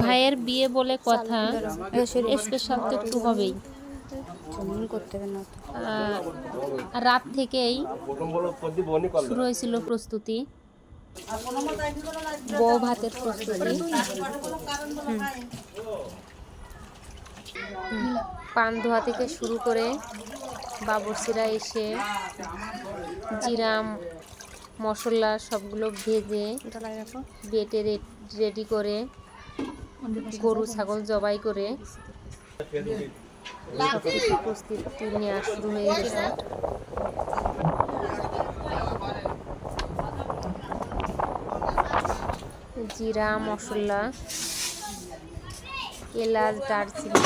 ভাইয়ের বিয়ে বলে কথা স্পেশাল তো একটু হবেই। রাত থেকেই শুরু হয়েছিল প্রস্তুতি। বউ ভাতের প্রস্তুতি। পান ধোয়া থেকে শুরু করে বাবরসিরা এসে জিরা মশলা সবগুলো ভেজে বেটে বেটে রেডি করে, গরু, ছাগল জবাই করে হয়ে জিরা, মশলা, এলাচ, দারচিনি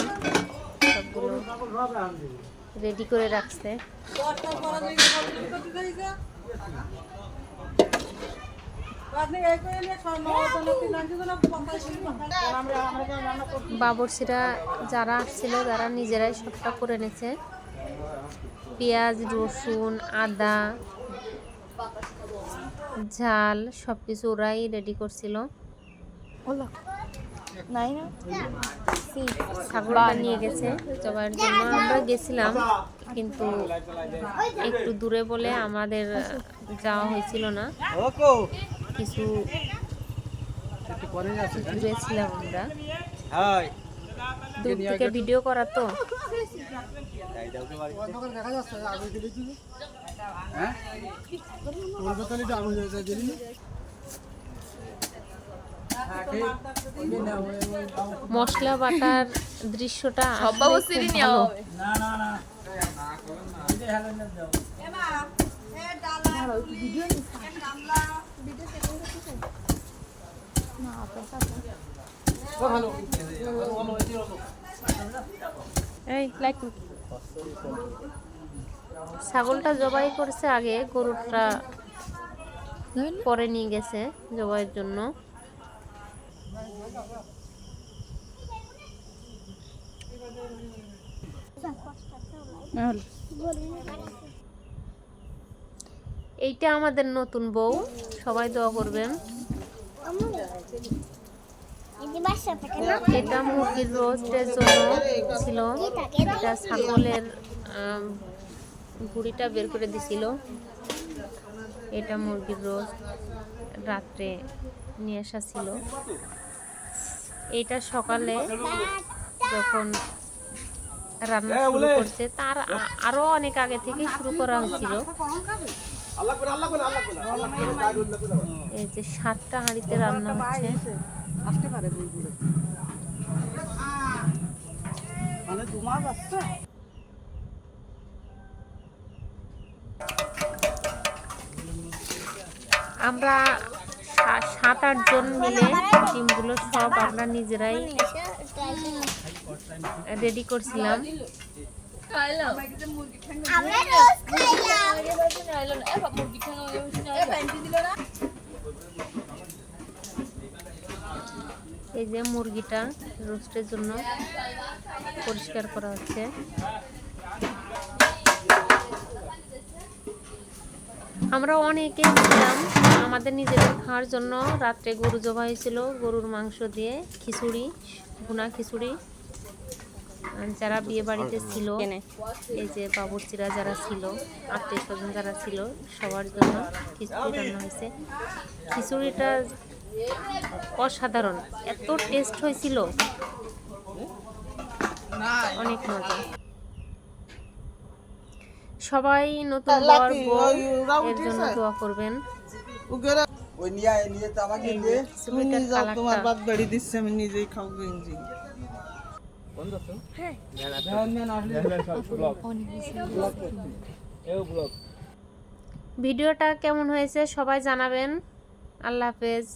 সবগুলো রেডি করে রাখছে। বাবরসিরা যারা আসছিল তারা নিজেরাই সবটা করে এনেছে পেঁয়াজ রসুন আদা ঝাল সব কিছু ওরাই রেডি করছিল। ছাগলটা নিয়ে গেছে। জবাইয়ের জন্য আমরা গেছিলাম কিন্তু একটু দূরে বলে আমাদের যাওয়া হয়েছিল না। কিছু দূরে আমরা। দূর থেকে ভিডিও করা তো। মশলা বাটার দৃশ্যটা আসলে খুব ভালো। এই ছাগলটা জবাই করেছে আগে গরুটা পরে নিয়ে গেছে জবাইয়ের জন্য। এইটা আমাদের নতুন বউ, সবাই দোয়া করবেন। এটা মুরগির রোস্টের জন্য ছিল। এটা ছাগলের ভুঁড়িটা বের করে দিছিল। এটা মুরগির রোস্ট রাত্রে নিয়ে আসা ছিল। এটা সকালে যখন রান্না শুরু করছে, তার আ- আরও অনেক আগে থেকে শুরু করা হয়েছিল। এই যে সাতটা হাঁড়িতে রান্না হচ্ছে। আমরা সাত আট জন মিলে ডিমগুলো সব আমরা নিজেরাই রেডি করছিলাম। এই যে মুরগিটা রোস্টের জন্য পরিষ্কার করা হচ্ছে। আমরা অনেকে ছিলাম, আমাদের নিজেদের খাওয়ার জন্য রাত্রে গরু জবা হয়েছিল, গরুর মাংস দিয়ে খিচুড়ি, ভুনা খিচুড়ি। যারা বিয়ে বাড়িতে ছিল এই যে বাবুর্চিরা যারা ছিল আত্মীয় স্বজন যারা ছিল সবার জন্য খিচুড়ি রান্না হয়েছে। খিচুড়িটা অসাধারণ এত টেস্ট হয়েছিল। অনেক মজা। সবাই নতুন বর বউ এর জন্য দোয়া করবেন। ওই নিয়ে নিয়ে তো আমাকে দিয়ে যাও তোমার বাদ বাড়ি দিচ্ছে আমি নিজেই খাব খাও গেঞ্জি ভিডিওটা কেমন হয়েছে সবাই জানাবেন। আল্লাহ হাফেজ।